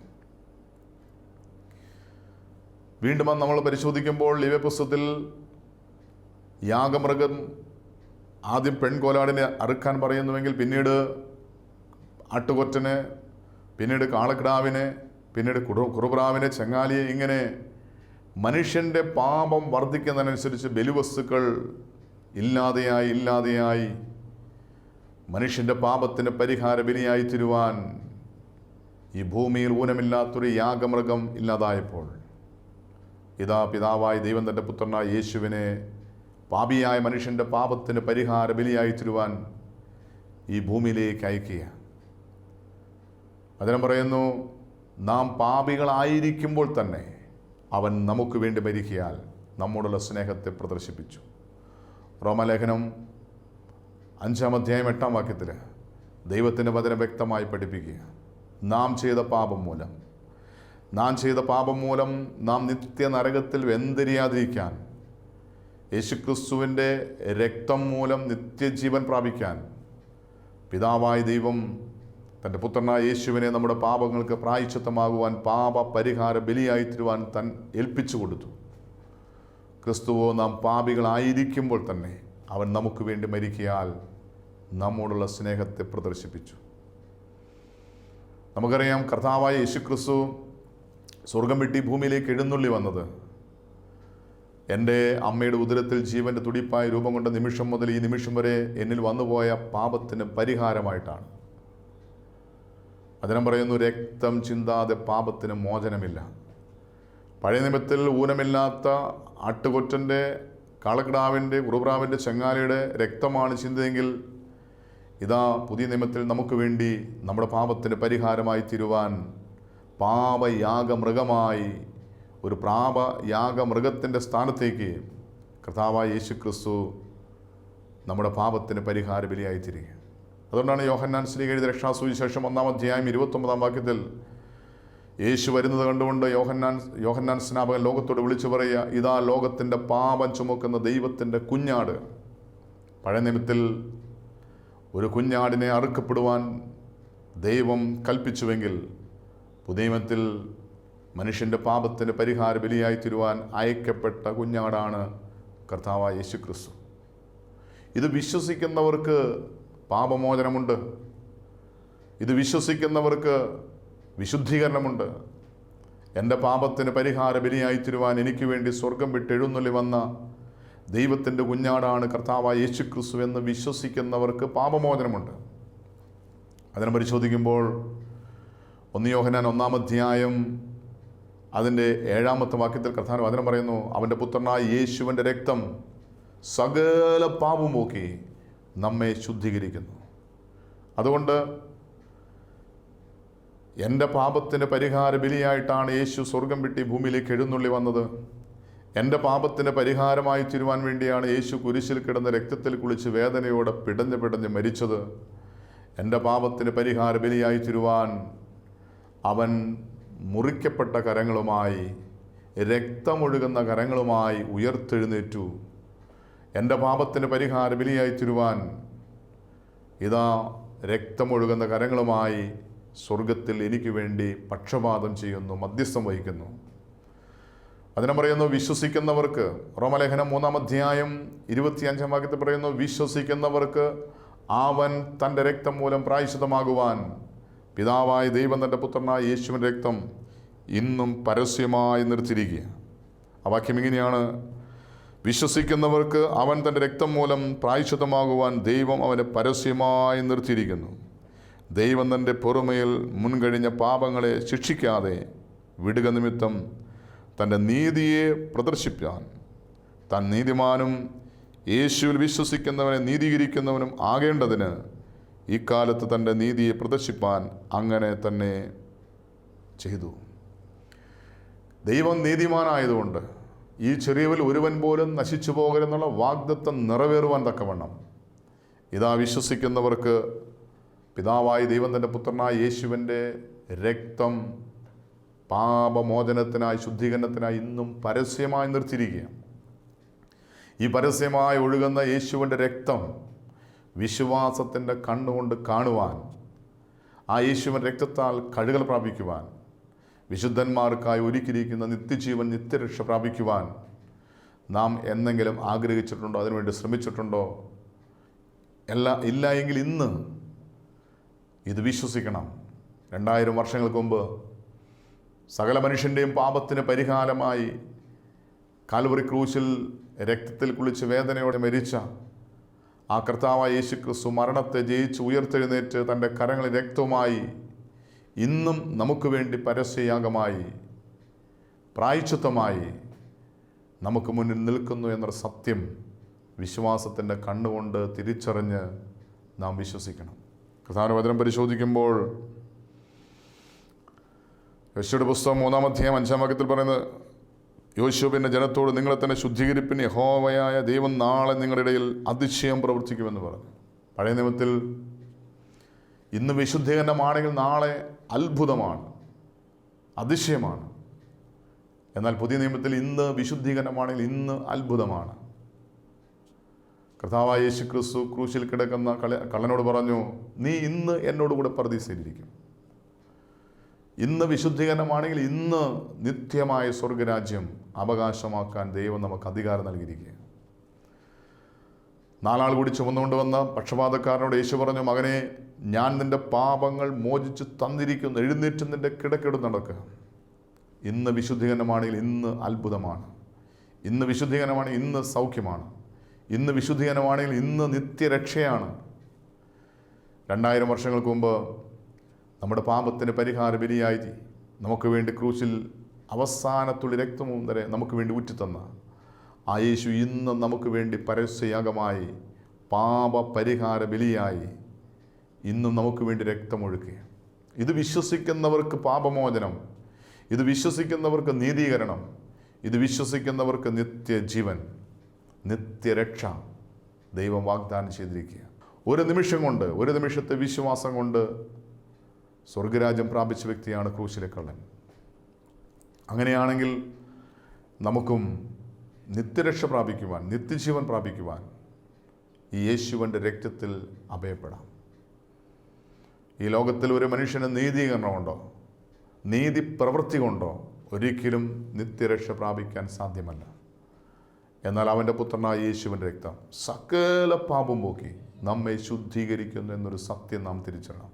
വീണ്ടും നമ്മൾ പരിശോധിക്കുമ്പോൾ ലിവ്യ പുസ്തകത്തിൽ യാഗമൃഗം ആദ്യം പെൺകോലാടിനെ അറുക്കാൻ പറയുന്നുവെങ്കിൽ പിന്നീട് ആട്ടുകൊറ്റനെ പിന്നീട് കാളക്കിടാവിനെ പിന്നീട് കുറു കുറുപ്രാവിനെ ചെങ്ങാലിയെ ഇങ്ങനെ മനുഷ്യന്റെ പാപം വർദ്ധിക്കുന്നതിനനുസരിച്ച് ബലിവസ്തുക്കൾ ഇല്ലാതെയായി ഇല്ലാതെയായി മനുഷ്യന്റെ പാപത്തിന് പരിഹാര ബലിയായി തീരുവാൻ ഈ ഭൂമിയിൽ ഊനമില്ലാത്തൊരു യാഗമൃഗം ഇല്ലാതായപ്പോൾ ഇതാ പിതാവായ ദൈവം തന്റെ പുത്രനായ യേശുവിനെ പാപിയായ മനുഷ്യന്റെ പാപത്തിന് പരിഹാര ബലിയായി തീരുവാൻ ഈ ഭൂമിയിലേക്ക് അയക്കുക അതിനും പറയുന്നു നാം പാപികളായിരിക്കുമ്പോൾ തന്നെ അവൻ നമുക്ക് വേണ്ടി മരിക്കിയാൽ നമ്മോടുള്ള സ്നേഹത്തെ പ്രദർശിപ്പിച്ചു. റോമലേഖനം അഞ്ചാം അധ്യായം എട്ടാം വാക്യത്തിൽ ദൈവത്തിന്റെ വചനം വ്യക്തമായി പഠിപ്പിക്കുക. നാം ചെയ്ത പാപം മൂലം നാം ചെയ്ത പാപം മൂലം നാം നിത്യ നരകത്തിൽ വെന്തിരിയാതിരിക്കാൻ യേശുക്രിസ്തുവിന്റെ രക്തം മൂലം നിത്യജീവൻ പ്രാപിക്കാൻ പിതാവായ ദൈവം തന്റെ പുത്രനായ യേശുവിനെ നമ്മുടെ പാപങ്ങൾക്ക് പ്രായച്ചിത്തമാകുവാൻ പാപ പരിഹാര ബലിയായി തരുവാൻ തൻ ഏൽപ്പിച്ചു കൊടുത്തു. ക്രിസ്തുവോ നാം പാപികളായിരിക്കുമ്പോൾ തന്നെ അവൻ നമുക്ക് വേണ്ടി മരിക്കിയാൽ നമ്മോടുള്ള സ്നേഹത്തെ പ്രദർശിപ്പിച്ചു. നമുക്കറിയാം കർത്താവായ യേശു ക്രിസ്തു സ്വർഗം വെട്ടി ഭൂമിയിലേക്ക് എഴുന്നള്ളി വന്നത്. എന്റെ അമ്മയുടെ ഉദരത്തിൽ ജീവന്റെ തുടിപ്പായ രൂപം കൊണ്ട നിമിഷം മുതൽ ഈ നിമിഷം വരെ എന്നിൽ വന്നുപോയ പാപത്തിന് പരിഹാരമായിട്ടാണ്. അതിനം പറയുന്നു രക്തം ചിന്താതെ പാപത്തിന് മോചനമില്ല. പഴയ നിയമത്തിൽ ഊനമില്ലാത്ത ആട്ടുകൊറ്റന്റെ കാളക്കിടാവിന്റെ ഉറുപ്രാവിന്റെ ചെങ്ങാലിയുടെ രക്തമാണ് ചിന്തയെങ്കിൽ ഇതാ പുതിയ നിയമത്തിൽ നമുക്ക് വേണ്ടി നമ്മുടെ പാപത്തിന് പരിഹാരമായി തീരുവാൻ പാപയാഗമൃഗമായി ഒരു പ്രാപയാഗമൃഗത്തിന്റെ സ്ഥാനത്തേക്ക് കർത്താവായ യേശു ക്രിസ്തു നമ്മുടെ പാപത്തിന് പരിഹാര ബലിയായി തീരുക അതുകൊണ്ടാണ് യോഹന്നാൻ ശ്രീ എഴുതിയ രക്ഷാസുവിശേഷം ഒന്നാം അധ്യായം ഇരുപത്തൊമ്പതാം വാക്യത്തിൽ യേശു വരുന്നത് കണ്ടുകൊണ്ട് യോഹന്നാൻ യോഹന്നാൻ സ്നാപകൻ ലോകത്തോട് വിളിച്ചു പറയുക ഇതാ ലോകത്തിന്റെ പാപം ചുമക്കുന്ന ദൈവത്തിന്റെ കുഞ്ഞാട്. പഴയ നിമിത്തിൽ ഒരു കുഞ്ഞാടിനെ അറുക്കപ്പെടുവാൻ ദൈവം കൽപ്പിച്ചുവെങ്കിൽ പുതിയമത്തിൽ മനുഷ്യന്റെ പാപത്തിന് പരിഹാര ബലിയായി തീരുവാൻ അയക്കപ്പെട്ട കുഞ്ഞാടാണ് കർത്താവ് യേശു ക്രിസ്തു ഇത് വിശ്വസിക്കുന്നവർക്ക് പാപമോചനമുണ്ട്. ഇത് വിശ്വസിക്കുന്നവർക്ക് വിശുദ്ധീകരണമുണ്ട്. എന്റെ പാപത്തിന് പരിഹാര ബലിയായി തീരുവാൻ എനിക്ക് വേണ്ടി സ്വർഗം വിട്ട് എഴുന്നള്ളി വന്ന ദൈവത്തിന്റെ കുഞ്ഞാടാണ് കർത്താവായ യേശു ക്രിസ്തു എന്ന് വിശ്വസിക്കുന്നവർക്ക് പാപമോചനമുണ്ട്. അതിനെ പരിശോധിക്കുമ്പോൾ ഒന്ന് യോഹനാൻ ഒന്നാം അതിന്റെ ഏഴാമത്തെ വാക്യത്തിൽ കർത്താവ് വചനം പറയുന്നു അവന്റെ പുത്രനായ യേശുവിന്റെ രക്തം സകല പാപം പോക്കി നമ്മെ ശുദ്ധീകരിക്കുന്നു. അതുകൊണ്ട് എന്റെ പാപത്തിന്റെ പരിഹാര ബലിയായിട്ടാണ് യേശു സ്വർഗം വിട്ടി ഭൂമിയിലേക്ക് എഴുന്നള്ളി വന്നത്. എന്റെ പാപത്തിന്റെ പരിഹാരമായി തീരുവാൻ വേണ്ടിയാണ് യേശു കുരിശിൽ കിടന്ന രക്തത്തിൽ കുളിച്ച് വേദനയോടെ പിടഞ്ഞ് പിടഞ്ഞ് മരിച്ചത്. എന്റെ പാപത്തിന്റെ പരിഹാര ബലിയായി തീരുവാൻ അവൻ മുറിക്കപ്പെട്ട കരങ്ങളുമായി രക്തമൊഴുകുന്ന കരങ്ങളുമായി ഉയർത്തെഴുന്നേറ്റു. എന്റെ പാപത്തിന് പരിഹാര ബലിയായി ഇതാ രക്തമൊഴുകുന്ന കരങ്ങളുമായി സ്വർഗത്തിൽ എനിക്ക് വേണ്ടി പക്ഷപാതം ചെയ്യുന്നു മധ്യസ്ഥം വഹിക്കുന്നു. അതിനെ പറയുന്നു വിശ്വസിക്കുന്നവർക്ക് റോമലേഖനം മൂന്നാം അധ്യായം ഇരുപത്തിയഞ്ചാം വാക്യത്തിൽ പറയുന്നു വിശ്വസിക്കുന്നവർക്ക് അവൻ തന്റെ രക്തം മൂലം പ്രായശിതമാകുവാൻ പിതാവായ ദൈവം തന്റെ പുത്രനായ യേശുവിന്റെ രക്തം ഇന്നും പരസ്യമായി നിർത്തിയിരിക്കുക ആ വാക്യം ഇങ്ങനെയാണ്. വിശ്വസിക്കുന്നവർക്ക് അവൻ തന്റെ രക്തം മൂലം പ്രായശുദ്ധമാകുവാൻ ദൈവം അവനെ പരസ്യമായി നിർത്തിയിരിക്കുന്നു. ദൈവം തന്റെ പൊറുമയിൽ മുൻകഴിഞ്ഞ പാപങ്ങളെ ശിക്ഷിക്കാതെ വിടുക നിമിത്തം തന്റെ നീതിയെ പ്രദർശിപ്പാൻ താൻ നീതിമാനും യേശുവിൽ വിശ്വസിക്കുന്നവനെ നീതീകരിക്കുന്നവനും ആകേണ്ടതിന് ഇക്കാലത്ത് തന്റെ നീതിയെ പ്രദർശിപ്പാൻ അങ്ങനെ തന്നെ ചെയ്തു. ദൈവം നീതിമാനായതുകൊണ്ട് ഈ ചെറിയവൽ ഒരുവൻ പോലും നശിച്ചു പോകരുന്നുള്ള വാഗ്ദത്വം നിറവേറുവാൻ തക്കവണ്ണം. ഇതാ വിശ്വസിക്കുന്നവർക്ക് പിതാവായ ദൈവം തന്റെ പുത്രനായ യേശുവിന്റെ രക്തം പാപമോചനത്തിനായി ശുദ്ധീകരണത്തിനായി ഇന്നും പരസ്യമായി നിർത്തിയിരിക്കുകയാണ്. ഈ പരസ്യമായി ഒഴുകുന്ന യേശുവിന്റെ രക്തം വിശ്വാസത്തിന്റെ കണ്ണുകൊണ്ട് കാണുവാൻ ആ യേശുവിന്റെ രക്തത്താൽ കഴുകൽ പ്രാപിക്കുവാൻ വിശുദ്ധന്മാർക്കായി ഒരുക്കിയിരിക്കുന്ന നിത്യജീവൻ നിത്യരക്ഷ പ്രാപിക്കുവാൻ നാം എന്തെങ്കിലും ആഗ്രഹിച്ചിട്ടുണ്ടോ? അതിനുവേണ്ടി ശ്രമിച്ചിട്ടുണ്ടോ? എല്ലാ ഇല്ല എങ്കിൽ ഇന്ന് ഇത് വിശ്വസിക്കണം. രണ്ടായിരം വർഷങ്ങൾക്ക് മുമ്പ് സകല മനുഷ്യന്റെയും പാപത്തിന് പരിഹാരമായി കാൽവറി ക്രൂശിൽ രക്തത്തിൽ കുളിച്ച് വേദനയോടെ മരിച്ച ആ കർത്താവായ യേശു ക്രിസ്തു മരണത്തെ ജയിച്ച് ഉയർത്തെഴുന്നേറ്റ് തന്റെ കരങ്ങളിൽ രക്തവുമായി ഇന്നും നമുക്ക് വേണ്ടി പരസ്യയാഗമായി പ്രായച്ചിത്തമായി നമുക്ക് മുന്നിൽ നിൽക്കുന്നു എന്നൊരു സത്യം വിശ്വാസത്തിന്റെ കണ്ണുകൊണ്ട് തിരിച്ചറിഞ്ഞ് നാം വിശ്വസിക്കണം. പ്രധാന വചനം പരിശോധിക്കുമ്പോൾ യശയുടെ പുസ്തകം മൂന്നാം അധ്യായം അഞ്ചാം വാക്യത്തിൽ പറയുന്നത് യോശുവിന്റെ ജനത്തോട് നിങ്ങളെ തന്നെ ശുദ്ധീകരിപ്പിന് യഹോവയായ ദൈവം നാളെ നിങ്ങളുടെ ഇടയിൽ അതിശയം പ്രവർത്തിക്കുമെന്ന് പറഞ്ഞു. പഴയ നിയമത്തിൽ ഇന്ന് വിശുദ്ധീകരണമാണെങ്കിൽ നാളെ അത്ഭുതമാണ് അതിശയമാണ്. എന്നാൽ പുതിയ നിയമത്തിൽ ഇന്ന് വിശുദ്ധീകരണമാണെങ്കിൽ ഇന്ന് അത്ഭുതമാണ്. കർത്താവായ യേശു ക്രിസ്തു ക്രൂശിൽ കിടക്കുന്ന കള കള്ളനോട് പറഞ്ഞു നീ ഇന്ന് എന്നോടുകൂടെ പ്രതീക്ഷയിലിരിക്കും ഇന്ന് വിശുദ്ധീകരണമാണെങ്കിൽ ഇന്ന് നിത്യമായ സ്വർഗരാജ്യം അവകാശമാക്കാൻ ദൈവം നമുക്ക് അധികാരം നൽകിയിരിക്കുക നാലാൾ കൂടി ചുമന്നുകൊണ്ട് വന്ന പക്ഷപാതക്കാരനോട് യേശു പറഞ്ഞു മകനെ ഞാൻ നിന്റെ പാപങ്ങൾ മോചിച്ച് തന്നിരിക്കുന്നു. എഴുന്നേറ്റ് നിന്റെ കിടക്കെടു നടക്കുക ഇന്ന് വിശുദ്ധീകരണമാണെങ്കിൽ ഇന്ന് അത്ഭുതമാണ്. ഇന്ന് വിശുദ്ധീകരണമാണെങ്കിൽ ഇന്ന് സൗഖ്യമാണ്. ഇന്ന് വിശുദ്ധീകരണമാണെങ്കിൽ ഇന്ന് നിത്യരക്ഷയാണ്. രണ്ടായിരം വർഷങ്ങൾക്ക് മുമ്പ് നമ്മുടെ പാപത്തിന് പരിഹാര ബലിയായി നമുക്ക് വേണ്ടി ക്രൂശിൽ അവസാനത്തുള്ളി രക്തവും വരെ നമുക്ക് വേണ്ടി ഉറ്റിത്തന്ന ആ യേശു ഇന്ന് നമുക്ക് വേണ്ടി പരസ്യയാഗമായി പാപ പരിഹാര ബലിയായി ഇന്നും നമുക്ക് വേണ്ടി രക്തമൊഴുക്കുക ഇത് വിശ്വസിക്കുന്നവർക്ക് പാപമോചനം. ഇത് വിശ്വസിക്കുന്നവർക്ക് നീതീകരണം. ഇത് വിശ്വസിക്കുന്നവർക്ക് നിത്യജീവൻ. നിത്യരക്ഷ. ദൈവം വാഗ്ദാനം ചെയ്തിരിക്കുക. ഒരു നിമിഷം കൊണ്ട് ഒരു നിമിഷത്തെ വിശ്വാസം കൊണ്ട് സ്വർഗരാജ്യം പ്രാപിച്ച വ്യക്തിയാണ് ക്രൂശിലെ കള്ളൻ. അങ്ങനെയാണെങ്കിൽ നമുക്കും നിത്യരക്ഷ പ്രാപിക്കുവാൻ നിത്യജീവൻ പ്രാപിക്കുവാൻ ഈ യേശുവിന്റെ രക്തത്തിൽ അഭയപ്പെടാം. ഈ ലോകത്തിൽ ഒരു മനുഷ്യന് നീതീകരണമുണ്ടോ? നീതി പ്രവൃത്തി കൊണ്ടോ ഒരിക്കലും നിത്യരക്ഷ പ്രാപിക്കാൻ സാധ്യമല്ല. എന്നാൽ അവന്റെ പുത്രനായ യേശുവിന്റെ രക്തം സകല പാപം പോക്കി നമ്മെ ശുദ്ധീകരിക്കുന്നു എന്നൊരു സത്യം നാം തിരിച്ചറിയണം.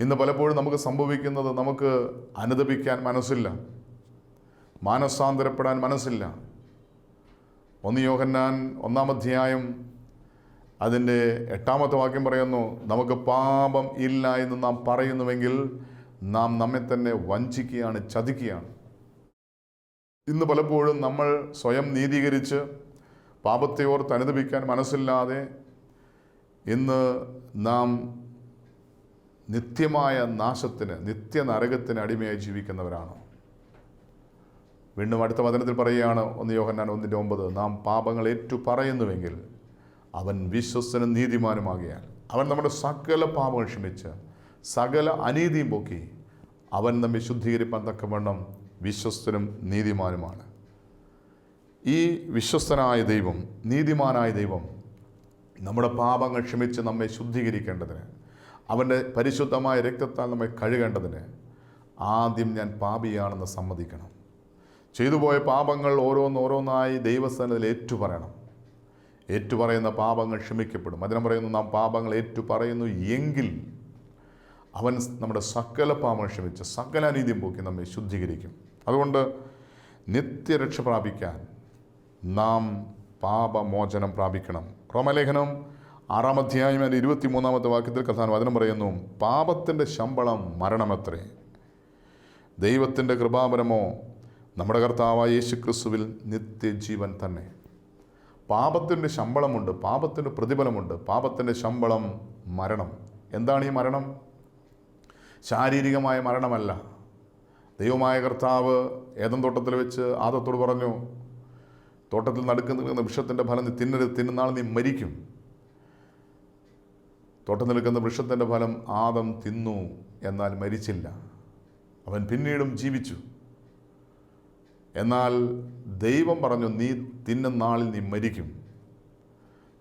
ഇന്ന് പലപ്പോഴും നമുക്ക് സംഭവിക്കുന്നത് നമുക്ക് അനുദപിക്കാൻ മനസ്സില്ല. മാനസാന്തരപ്പെടാൻ മനസ്സില്ല. ഒന്ന് യോഹന്നാൻ ഒന്നാം അധ്യായം അതിന്റെ എട്ടാമത്തെ വാക്യം പറയുന്നു നമുക്ക് പാപം ഇല്ല എന്ന് നാം പറയുന്നുവെങ്കിൽ നാം നമ്മെ തന്നെ വഞ്ചിക്കുകയാണ് ചതിക്കുകയാണ്. ഇന്ന് പലപ്പോഴും നമ്മൾ സ്വയം നീതീകരിച്ച് പാപത്തെ ഓർത്ത് അനുദപിക്കാൻ മനസ്സില്ലാതെ ഇന്ന് നാം നിത്യമായ നാശത്തിന് നിത്യനരകത്തിന് അടിമയായി ജീവിക്കുന്നവരാണ്. വീണ്ടും അടുത്ത വചനത്തിൽ പറയുകയാണ് ഒന്ന് യോഹന്നാൻ ഒന്നിന്റെ ഒമ്പത് നാം പാപങ്ങൾ ഏറ്റു പറയുന്നുവെങ്കിൽ അവൻ വിശ്വസ്തനും നീതിമാനുമാകിയാൽ. അവൻ നമ്മുടെ സകല പാപങ്ങൾ ക്ഷമിച്ച് സകല അനീതിയും പോക്കി. അവൻ നമ്മെ ശുദ്ധീകരിപ്പാൻ തക്കവണ്ണം വിശ്വസ്തനും നീതിമാനുമാണ്. ഈ വിശ്വസ്തനായ ദൈവം നീതിമാനായ ദൈവം നമ്മുടെ പാപങ്ങൾ ക്ഷമിച്ച് നമ്മെ ശുദ്ധീകരിക്കേണ്ടതിന് അവന്റെ പരിശുദ്ധമായ രക്തത്താൽ നമ്മെ കഴുകേണ്ടതിന് ആദ്യം ഞാൻ പാപിയാണെന്ന് സമ്മതിക്കണം. ചെയ്തുപോയ പാപങ്ങൾ ഓരോന്നോരോന്നായി ദൈവസ്ഥാനത്തിൽ ഏറ്റുപറയണം. ഏറ്റുപറയുന്ന പാപങ്ങൾ ക്ഷമിക്കപ്പെടും. അതിനെ പറയുന്നു നാം പാപങ്ങൾ ഏറ്റുപറയുന്നു എങ്കിൽ അവൻ നമ്മുടെ സകല പാപങ്ങൾ ക്ഷമിച്ച് സകല അനീതിയും പോക്കി നമ്മെ ശുദ്ധീകരിക്കും. അതുകൊണ്ട് നിത്യരക്ഷ പ്രാപിക്കാൻ നാം പാപമോചനം പ്രാപിക്കണം. റോമലേഖനം ആറാം അധ്യായം അതിന്റെ ഇരുപത്തി മൂന്നാമത്തെ വാക്യത്തിൽ കഥാൻ വചനം പറയുന്നു പാപത്തിന്റെ ശമ്പളം മരണമത്രേ. ദൈവത്തിന്റെ കൃപാപരമോ നമ്മുടെ കർത്താവായ യേശു ക്രിസ്തുവിൽ നിത്യജീവൻ തന്നെ. പാപത്തിന്റെ ശമ്പളമുണ്ട് പാപത്തിന്റെ പ്രതിഫലമുണ്ട് പാപത്തിന്റെ ശമ്പളം മരണം. എന്താണ് ഈ മരണം? ശാരീരികമായ മരണമല്ല. ദൈവമായ കർത്താവ് ഏതം തോട്ടത്തിൽ വെച്ച് ആദത്തോട് പറഞ്ഞു തോട്ടത്തിൽ നടക്കുന്ന വൃക്ഷത്തിന്റെ ഫലം നീ തിന്നരുത് തിന്നുന്നാൾ നീ മരിക്കും. തോട്ടം നിൽക്കുന്ന വൃക്ഷത്തിന്റെ ഫലം ആദം തിന്നു എന്നാൽ മരിച്ചില്ല. അവൻ പിന്നീടും ജീവിച്ചു. എന്നാൽ ദൈവം പറഞ്ഞു നീ തിന്നുന്ന നാളിൽ നീ മരിക്കും.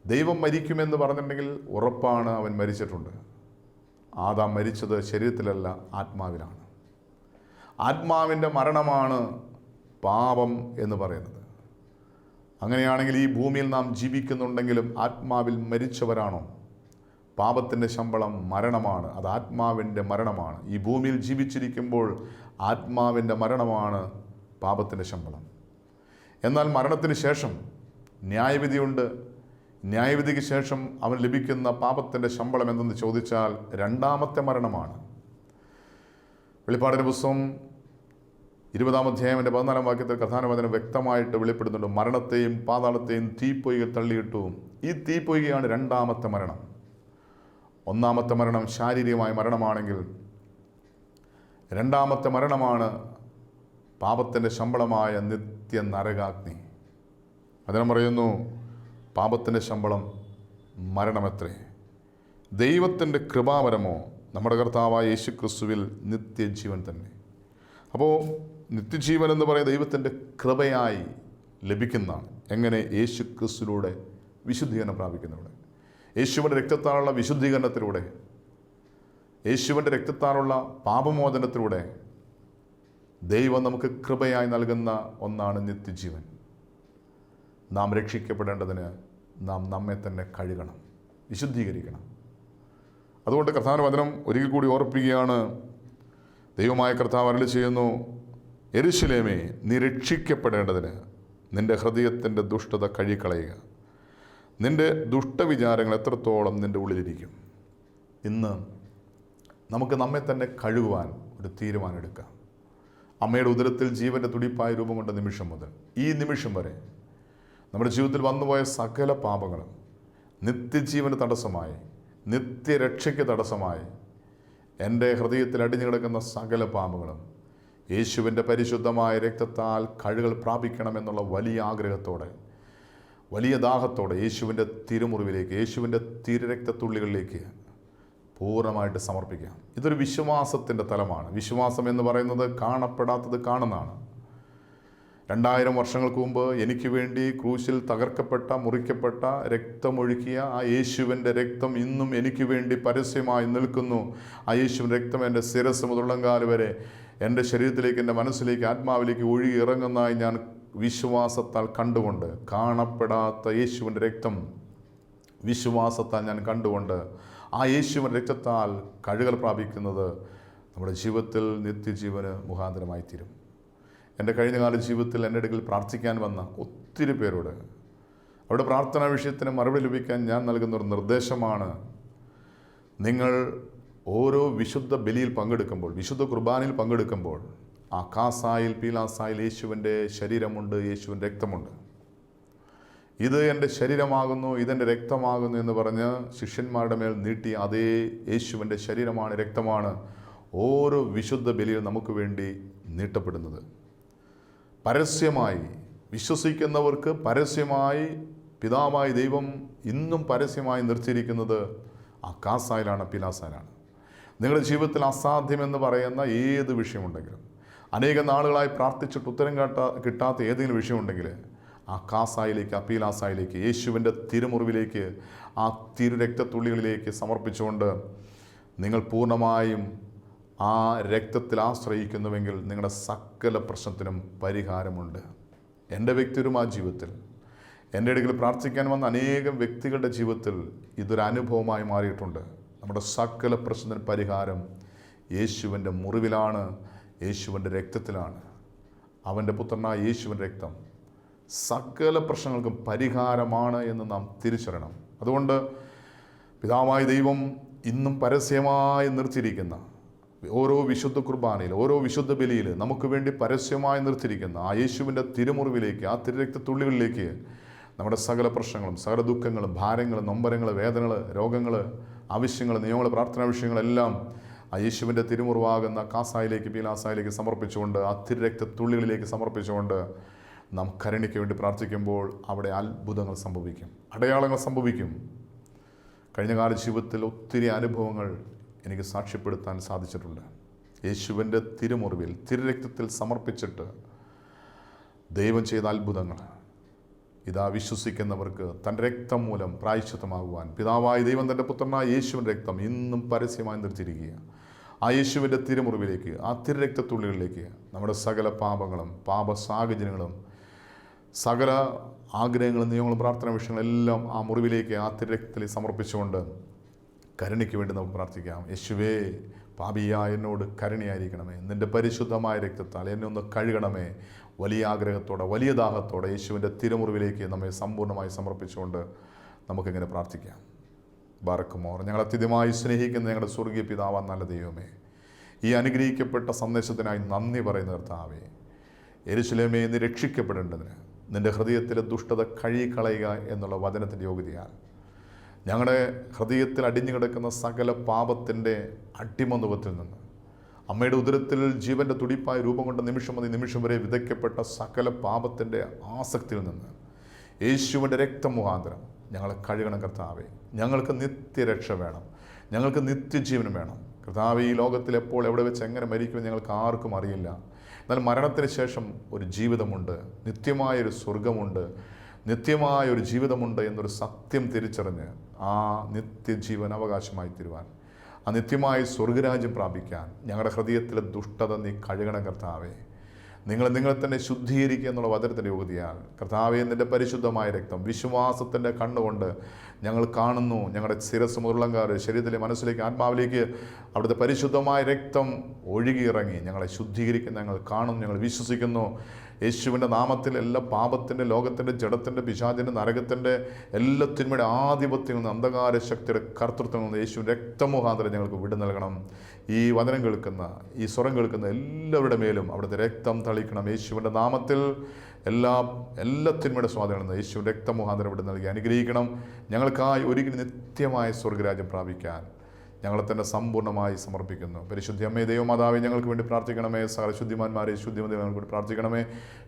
ദൈവം മരിക്കുമെന്ന് പറഞ്ഞിട്ടുണ്ടെങ്കിൽ ഉറപ്പാണ് അവൻ മരിച്ചിട്ടുണ്ട്. ആദാം മരിച്ചത് ശരീരത്തിലല്ല ആത്മാവിലാണ്. ആത്മാവിന്റെ മരണമാണ് പാപം എന്ന് പറയുന്നത്. അങ്ങനെയാണെങ്കിൽ ഈ ഭൂമിയിൽ നാം ജീവിക്കുന്നുണ്ടെങ്കിലും ആത്മാവിൽ മരിച്ചവരാണോ? പാപത്തിന്റെ ശമ്പളം മരണമാണ് അത് ആത്മാവിന്റെ മരണമാണ്. ഈ ഭൂമിയിൽ ജീവിച്ചിരിക്കുമ്പോൾ ആത്മാവിന്റെ മരണമാണ് പാപത്തിന്റെ ശമ്പളം. എന്നാൽ മരണത്തിന് ശേഷം ന്യായവിധിയുണ്ട്. ന്യായവിധിക്ക് ശേഷം അവൻ ലഭിക്കുന്ന പാപത്തിന്റെ ശമ്പളം എന്തെന്ന് ചോദിച്ചാൽ രണ്ടാമത്തെ മരണമാണ്. വെളിപ്പാടിന്റെ പുസ്തകം ഇരുപതാം അധ്യായന്റെ പതിനാലാം വാക്യത്തിൽ കഥാനവചനം വ്യക്തമായിട്ട് വെളിപ്പെടുന്നുണ്ട്. മരണത്തെയും പാതാളത്തെയും തീപ്പൊയ്കയിൽ തള്ളിയിട്ടു. ഈ തീപ്പൊയ്കയാണ് രണ്ടാമത്തെ മരണം. ഒന്നാമത്തെ മരണം ശാരീരികമായ മരണമാണെങ്കിൽ രണ്ടാമത്തെ മരണമാണ് പാപത്തിന്റെ ശമ്പളമായ നിത്യ നരകാഗ്നി അതിനെ പറയുന്നു പാപത്തിന്റെ ശമ്പളം മരണമെത്രേ. ദൈവത്തിന്റെ കൃപാവരമോ നമ്മുടെ കർത്താവായ യേശു ക്രിസ്തുവിൽ നിത്യജീവൻ തന്നെ. അപ്പോൾ നിത്യജീവൻ എന്ന് പറയുന്ന ദൈവത്തിന്റെ കൃപയായി ലഭിക്കുന്നതാണ്. എങ്ങനെ യേശു ക്രിസ്തുവിലൂടെ വിശുദ്ധീകരണം പ്രാപിക്കുന്നവിടെ യേശുവിന്റെ രക്തത്താലുള്ള വിശുദ്ധീകരണത്തിലൂടെ യേശുവിന്റെ രക്തത്താലുള്ള പാപമോചനത്തിലൂടെ ദൈവം നമുക്ക് കൃപയായി നൽകുന്ന ഒന്നാണ് നിത്യജീവൻ. നാം രക്ഷിക്കപ്പെടേണ്ടതിന് നാം നമ്മെ തന്നെ കഴുകണം വിശുദ്ധീകരിക്കണം. അതുകൊണ്ട് കർത്താവിന്റെ വചനം ഒരിക്കൽ കൂടി ഓർപ്പിക്കുകയാണ്. ദൈവമായ കർത്താവ് അരളി ചെയ്യുന്നു എരിശിലേമേ നീ രക്ഷിക്കപ്പെടേണ്ടതിന് നിന്റെ ഹൃദയത്തിന്റെ ദുഷ്ടത കഴുകിക്കളയുക. നിന്റെ ദുഷ്ടവിചാരങ്ങൾ എത്രത്തോളം നിന്റെ ഉള്ളിലിരിക്കും. ഇന്ന് നമുക്ക് നമ്മെ തന്നെ കഴുകുവാൻ ഒരു തീരുമാനം എടുക്കാം അമ്മയുടെ ഉദരത്തിൽ ജീവന്റെ തുടിപ്പായ രൂപം കൊണ്ട നിമിഷം മുതൽ ഈ നിമിഷം വരെ നമ്മുടെ ജീവിതത്തിൽ വന്നുപോയ സകല പാപങ്ങളും നിത്യജീവന് തടസ്സമായി നിത്യരക്ഷയ്ക്ക് തടസ്സമായി എന്റെ ഹൃദയത്തിൽ അടിഞ്ഞു കിടക്കുന്ന സകല പാപങ്ങളും യേശുവിന്റെ പരിശുദ്ധമായ രക്തത്താൽ കഴുകൾ പ്രാപിക്കണമെന്നുള്ള വലിയ ആഗ്രഹത്തോടെ വലിയ ദാഹത്തോടെ യേശുവിന്റെ തിരുമുറിവിലേക്ക് യേശുവിന്റെ തിരുരക്തത്തുള്ളികളിലേക്ക് പൂർണമായിട്ട് സമർപ്പിക്കുക. ഇതൊരു വിശ്വാസത്തിന്റെ തലമാണ്. വിശ്വാസം എന്ന് പറയുന്നത് കാണപ്പെടാത്തത് കാണുന്നതാണ്. രണ്ടായിരം വർഷങ്ങൾക്ക് മുമ്പ് എനിക്ക് വേണ്ടി ക്രൂശിൽ തകർക്കപ്പെട്ട മുറിക്കപ്പെട്ട രക്തമൊഴുക്കിയ ആ യേശുവിന്റെ രക്തം ഇന്നും എനിക്ക് വേണ്ടി പരസ്യമായി നിൽക്കുന്നു. ആ യേശുവിന്റെ രക്തം എന്റെ ശിരസ് മുതലങ്കാൽ വരെ എന്റെ ശരീരത്തിലേക്ക് എന്റെ മനസ്സിലേക്ക് ആത്മാവിലേക്ക് ഒഴുകി ഇറങ്ങുന്നതായി ഞാൻ വിശ്വാസത്താൽ കണ്ടുകൊണ്ട് കാണപ്പെടാത്ത യേശുവിന്റെ രക്തം വിശ്വാസത്താൽ ഞാൻ കണ്ടുകൊണ്ട് ആ യേശുവിന്റെ രക്തത്താൽ കഴുകൽ പ്രാപിക്കുന്നത് നമ്മുടെ ജീവിതത്തിൽ നിത്യജീവന് മുഖാന്തരമായി തീരും എന്റെ കഴിഞ്ഞകാല ജീവിതത്തിൽ എന്റെ അടുക്കൽ പ്രാർത്ഥിക്കാൻ വന്ന ഒത്തിരി പേരോട് അവിടെ പ്രാർത്ഥനാ വിഷയത്തിന് മറുപടി ലഭിക്കാൻ ഞാൻ നൽകുന്ന ഒരു നിർദ്ദേശമാണ്. നിങ്ങൾ ഓരോ വിശുദ്ധ ബലിയിൽ പങ്കെടുക്കുമ്പോൾ വിശുദ്ധ കുർബാനയിൽ പങ്കെടുക്കുമ്പോൾ ആ കാസായിൽ പീലാസായിൽ യേശുവിന്റെ ശരീരമുണ്ട് യേശുവിന്റെ രക്തമുണ്ട്. ഇത് എന്റെ ശരീരമാകുന്നു ഇതെന്റെ രക്തമാകുന്നു എന്ന് പറഞ്ഞ് ശിഷ്യന്മാരുടെ മേൽ നീട്ടി അതേ യേശുവിന്റെ ശരീരമാണ് രക്തമാണ് ഓരോ വിശുദ്ധ ബലിയിൽ നമുക്ക് വേണ്ടി നീട്ടപ്പെടുന്നത്. പരസ്യമായി വിശ്വസിക്കുന്നവർക്ക് പരസ്യമായി പിതാവായ ദൈവം ഇന്നും പരസ്യമായി നിർത്തിയിരിക്കുന്നത് ആ കാസായിലാണ് പിലാസായിലാണ്. നിങ്ങളുടെ ജീവിതത്തിൽ അസാധ്യമെന്ന് പറയുന്ന ഏത് വിഷയമുണ്ടെങ്കിലും അനേക നാളുകളായി പ്രാർത്ഥിച്ചിട്ട് ഉത്തരം കാട്ടാ കിട്ടാത്ത ഏതെങ്കിലും വിഷയമുണ്ടെങ്കിൽ ആ കാസായിലേക്ക് ആ പീലാസായിലേക്ക് യേശുവിന്റെ തിരുമുറിവിലേക്ക് ആ തിരുരക്തത്തുള്ളികളിലേക്ക് സമർപ്പിച്ചുകൊണ്ട് നിങ്ങൾ പൂർണമായും ആ രക്തത്തിൽ ആശ്രയിക്കുന്നുവെങ്കിൽ നിങ്ങളുടെ സകല പ്രശ്നത്തിനും പരിഹാരമുണ്ട്. എന്റെ വ്യക്തിപരമായ ജീവിതത്തിൽ എന്റെ ഇടയിൽ പ്രാർത്ഥിക്കാൻ വന്ന അനേകം വ്യക്തികളുടെ ജീവിതത്തിൽ ഇതൊരു അനുഭവമായി മാറിയിട്ടുണ്ട്. നമ്മുടെ സകല പ്രശ്നത്തിന് പരിഹാരം യേശുവിന്റെ മുറിവിലാണ് യേശുവിന്റെ രക്തത്തിലാണ്. അവന്റെ പുത്രനായ യേശുവിന്റെ രക്തം സകല പ്രശ്നങ്ങൾക്കും പരിഹാരമാണ് എന്ന് നാം തിരിച്ചറിയണം. അതുകൊണ്ട് പിതാവായ ദൈവം ഇന്നും പരസ്യമായി നിർത്തിയിരിക്കുന്ന ഓരോ വിശുദ്ധ കുർബാനയിൽ ഓരോ വിശുദ്ധ ബലിയിൽ നമുക്ക് വേണ്ടി പരസ്യമായി നിർത്തിയിരിക്കുന്ന ആ യേശുവിന്റെ തിരുമുറിവിലേക്ക് ആ തിരുരക്തത്തുള്ളികളിലേക്ക് നമ്മുടെ സകല പ്രശ്നങ്ങളും സകല ദുഃഖങ്ങളും ഭാരങ്ങളും നൊമ്പരങ്ങൾ വേദനകൾ രോഗങ്ങൾ ആവശ്യങ്ങൾ നിയമങ്ങൾ പ്രാർത്ഥനാ വിഷയങ്ങളെല്ലാം ആ യേശുവിന്റെ തിരുമുറിവാകുന്ന കാസായിലേക്ക് പീലാസായിലേക്ക് സമർപ്പിച്ചുകൊണ്ട് ആ തിരുരക്തത്തുള്ളികളിലേക്ക് സമർപ്പിച്ചുകൊണ്ട് നാം കരുണിക്ക് വേണ്ടി പ്രാർത്ഥിക്കുമ്പോൾ അവിടെ അത്ഭുതങ്ങൾ സംഭവിക്കും അടയാളങ്ങൾ സംഭവിക്കും. കഴിഞ്ഞ കാല ജീവിതത്തിൽ ഒത്തിരി അനുഭവങ്ങൾ എനിക്ക് സാക്ഷ്യപ്പെടുത്താൻ സാധിച്ചിട്ടുണ്ട്. യേശുവിന്റെ തിരുമുറിവിൽ തിരുരക്തത്തിൽ സമർപ്പിച്ചിട്ട് ദൈവം ചെയ്ത അത്ഭുതങ്ങൾ. ഇതാ വിശ്വസിക്കുന്നവർക്ക് തന്റെ രക്തം മൂലം പ്രായശ്ചിത്തമാകുവാൻ പിതാവായ ദൈവം തന്റെ പുത്രനായ യേശുവിന്റെ രക്തം ഇന്നും പരസ്യമായി നിർത്തിയിരിക്കുക. ആ യേശുവിന്റെ തിരുമുറിവിലേക്ക് ആ തിരുരക്തത്തുള്ളികളിലേക്ക് നമ്മുടെ സകല പാപങ്ങളും പാപ സാഹചര്യങ്ങളും സകല ആഗ്രഹങ്ങളും നിയമങ്ങളും പ്രാർത്ഥന വിഷയങ്ങളെല്ലാം ആ മുറിവിലേക്ക് ആ തിരക്തിൽ സമർപ്പിച്ചുകൊണ്ട് കരുണയ്ക്ക് വേണ്ടി നമുക്ക് പ്രാർത്ഥിക്കാം. യേശുവേ പാപിയ എന്നോട് കരുണയായിരിക്കണമേ. നിന്റെ പരിശുദ്ധമായ രക്തത്താൽ എന്നെ ഒന്ന് കഴുകണമേ. വലിയ ആഗ്രഹത്തോടെ വലിയ ദാഹത്തോടെ യേശുവിന്റെ തിരുമുറിവിലേക്ക് നമ്മെ സമ്പൂർണമായി സമർപ്പിച്ചുകൊണ്ട് നമുക്കിങ്ങനെ പ്രാർത്ഥിക്കാം. ബാറക്കുമോർ ഞങ്ങൾ അത്യധികമായി സ്നേഹിക്കുന്ന ഞങ്ങളുടെ സ്വർഗീയ പിതാവാൻ നല്ല ദൈവമേ. ഈ അനുഗ്രഹിക്കപ്പെട്ട സന്ദേശത്തിനായി നന്ദി പറയുന്ന കർത്താവേ. എരുശലേമേ എന്ന് രക്ഷിക്കപ്പെടേണ്ടതിന് നിന്റെ ഹൃദയത്തിലെ ദുഷ്ടത കഴുകിക്കളയുക എന്നുള്ള വചനത്തിന്റെ യോഗ്യതയാൽ ഞങ്ങളുടെ ഹൃദയത്തിൽ അടിഞ്ഞു കിടക്കുന്ന സകല പാപത്തിന്റെ അടിമനുഭവത്തിൽ നിന്ന് അമ്മയുടെ ഉദരത്തിൽ ജീവന്റെ തുടിപ്പായ രൂപം കൊണ്ട നിമിഷം മതി നിമിഷം വരെ വിതയ്ക്കപ്പെട്ട സകല പാപത്തിന്റെ ആസക്തിയിൽ നിന്ന് യേശുവിന്റെ രക്തമുഖാന്തരം ഞങ്ങളെ കഴുകണം കർത്താവെ. ഞങ്ങൾക്ക് നിത്യരക്ഷ വേണം. ഞങ്ങൾക്ക് നിത്യജീവനം വേണം. കർത്താവ് ഈ ലോകത്തിൽ എപ്പോൾ എവിടെ വെച്ച് എങ്ങനെ മരിക്കുമെന്ന് ഞങ്ങൾക്ക് ആർക്കും അറിയില്ല. എന്നാൽ മരണത്തിന് ശേഷം ഒരു ജീവിതമുണ്ട്. നിത്യമായൊരു സ്വർഗമുണ്ട് നിത്യമായ ഒരു ജീവിതമുണ്ട് എന്നൊരു സത്യം തിരിച്ചറിഞ്ഞ് ആ നിത്യജീവൻ അവകാശമായി തരുവാൻ ആ നിത്യമായ സ്വർഗരാജ്യം പ്രാപിക്കാൻ ഞങ്ങളുടെ ഹൃദയത്തിലെ ദുഷ്ടത നീ കഴുകണ കർത്താവേ. നിങ്ങൾ നിങ്ങളെ തന്നെ ശുദ്ധീകരിക്കുക എന്നുള്ള വചനത്തിന്റെ യോഗ്യതയാൽ കർത്താവെ നിന്റെ പരിശുദ്ധമായ രക്തം വിശ്വാസത്തിന്റെ കണ്ണുകൊണ്ട് ഞങ്ങൾ കാണുന്നു. ഞങ്ങളുടെ ശിരസ് മുതലങ്കാർ ശരീരത്തിലെ മനസ്സിലേക്ക് ആത്മാവിലേക്ക് അവിടുത്തെ പരിശുദ്ധമായ രക്തം ഒഴുകിയിറങ്ങി ഞങ്ങളെ ശുദ്ധീകരിക്കുന്ന. ഞങ്ങൾ കാണുന്നു ഞങ്ങൾ വിശ്വസിക്കുന്നു. യേശുവിന്റെ നാമത്തിൽ എല്ലാ പാപത്തിന്റെ ലോകത്തിന്റെ ജഡത്തിന്റെ പിശാചിന്റെ നരകത്തിന്റെ എല്ലാ തിന്മയുടെ നിന്ന് അന്ധകാര ശക്തിയുടെ കർത്തൃത്വം നിന്ന് യേശുവിന്റെ രക്തമുഖാന്തരം ഞങ്ങൾക്ക് വിടു നൽകണം ഈ വചനം കേൾക്കുന്ന ഈ സ്വരം കേൾക്കുന്ന എല്ലാവരുടെ മേലും അവിടുത്തെ രക്തം തളിക്കണം. യേശുവിന്റെ നാമത്തിൽ എല്ലാ എല്ലാ തിന്മയുടെ സ്വാധീനം യേശുവിന്റെ രക്തമുഖാന്തരം ഇവിടെ നൽകി അനുഗ്രഹിക്കണം. ഞങ്ങൾക്കായി ഒരിക്കലും നിത്യമായ സ്വർഗരാജ്യം പ്രാപിക്കാൻ ഞങ്ങളെ തന്നെ സമ്പൂർണമായി സമർപ്പിക്കുന്നു. പരിശുദ്ധി അമ്മേ ദൈവമാതാവെ ഞങ്ങൾക്ക് വേണ്ടി പ്രാർത്ഥിക്കണമേ. സകല ശുദ്ധിമാന്മാരെ ശുദ്ധിമതി ഞങ്ങൾക്ക് വേണ്ടി പ്രാർത്ഥിക്കണമേ.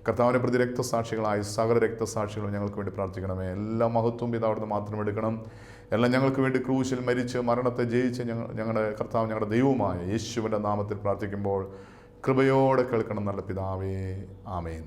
കർത്താവിനെ പ്രതി രക്തസാക്ഷികളായി സകല രക്തസാക്ഷികളും ഞങ്ങൾക്ക് വേണ്ടി പ്രാർത്ഥിക്കണമേ. എല്ലാ മഹത്വം പിതാവിടുന്ന് മാത്രം എടുക്കണം. എല്ലാം ഞങ്ങൾക്ക് വേണ്ടി ക്രൂശിൽ മരിച്ച് മരണത്തെ ജയിച്ച് ഞങ്ങൾ ഞങ്ങളുടെ കർത്താവ് ഞങ്ങളുടെ ദൈവമായ യേശുവിന്റെ നാമത്തിൽ പ്രാർത്ഥിക്കുമ്പോൾ കൃപയോടെ കേൾക്കണം നല്ല പിതാവേ. ആമേൻ.